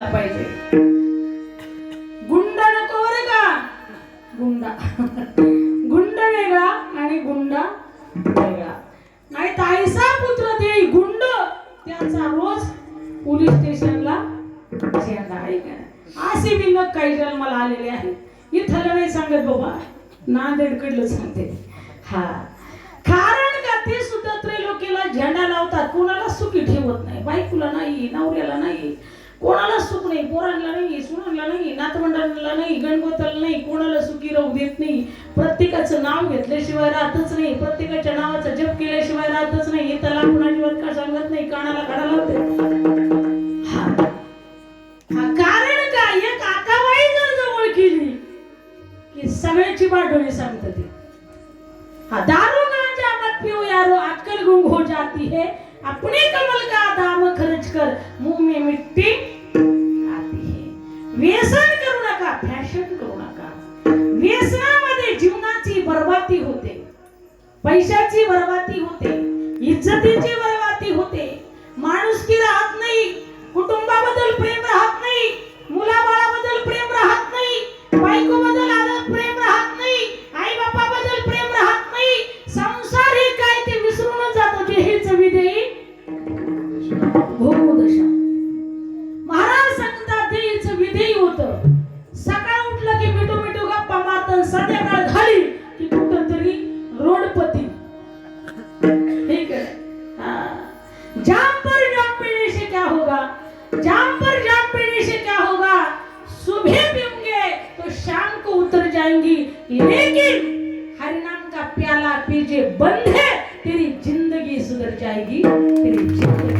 पाहिजे. गुंड नको बरं का? गुंडा. गुंड वेगळा आणि गुंडा वेगळा. नाही ताईसा पुत्र ते गुंड त्याचा रोज पोलीस स्टेशनला झेंडा आहे. का असे बिनक काही जन्माला आलेले आहेत इथलं नाही सांगत बाबा. नांदेडकडलं सांगते हा. कारण का ते सुद्धा त्रैलोकीला झेंडा लावतात? कोणाला सुखी ठेवत नाही. बायकोला नाही नवऱ्याला नाही. कोणाला सुख नाही? पोरांना नाही सुनांना नाही नातवंडांना नाही गणगोताला नाही कोणाला सुखी राहू देत नाही. प्रत्येकाचं नाव घेतल्याशिवाय राहतच नाही. प्रत्येकाच्या नावाचा जप केल्याशिवाय राहतच नाही. हे त्याला कुणाशिवाय का सांगत नाही? कानाला काढा लावते. हा. कारण काय? एक आकाबाई जर जवळ केली की सगळ्याची बाटोली सांगत ते. हा दारू गांजा मत पिऊ यारो? अक्कल गुंग हो जाती है. अपने कमल का दाम खर्च कर. मुंह व्यसन करू नका फॅशन करू नका. व्यसनामध्ये जीवनाची बरबादी होते. पैशाची बर्बादी होते. इज्जतीची बर्बादी होते. माणुसकी राहत नाही कुटुंबाबद्दल प्रेम राहत नाही मुलाबाळाबद्दल प्रेम राहत नाही बायकोबद्दल आदर प्रेम राहत नाही आई बापाबद्दल प्रेम राहत नाही. संसार हे काय ते विसरूनच जातो जे हेच विधेयी हो, जाम पर जाम पीने से क्या होगा? सुबह पीऊँगे तो शाम को उतर जाएँगी। लेकिन हरिनाम का प्याला पीजे बंद है, तेरी ज़िंदगी सुधर जाएगी, तेरी ज़िंदगी